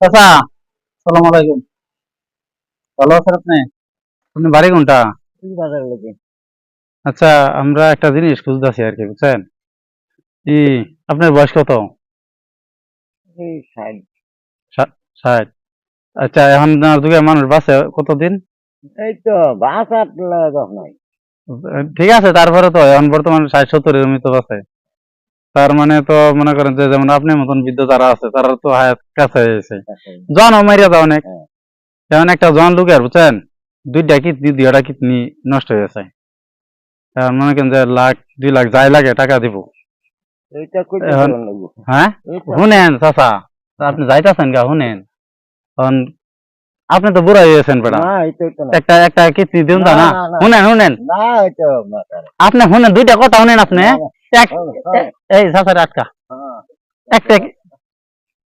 চাচা সালাম আলাইকুম। ভালো আছেন আপনি? আপনি বাড়ি কোনটা? আচ্ছা আমরা একটা জিনিস খুঁজতেছি আর কি বুঝছেন? ই আপনার বয়স কত? ষাট। আচ্ছা এখন যুগে মানুষ বাঁচে কতদিন? এই তো ঠিক আছে তারপরে তো এখন বর্তমানে ষাট সত্তরের মতো বাঁচে তার মানে তো মনে করেন যে যেমন আপনি মতন বৃদ্ধ যারা আছে তারা তো হায়াত কাছে এসে জন মারিয়া যাও অনেক। হ্যাঁ। যেমন একটা জন লোকের বুঝছেন? দুইটা কিডনি দুইটা কিডনি নষ্ট হয়ে যায় এখন মনে করেন যে লাখ দুই লাখ যাই লাগে টাকা দিব। হ্যাঁ? শুনেন চাচা আপনি যাইতেছেন গা শুনেন। এখন আপনি তো বুড়া হয়ে গেছেন বেটা। একটা একটা কিডনি দিন না। শুনেন শুনেন। আপনি শুনেন দুইটা কথা শুনেন আপনি। এক হ্যাঁ, এই চাচার আটকা একটা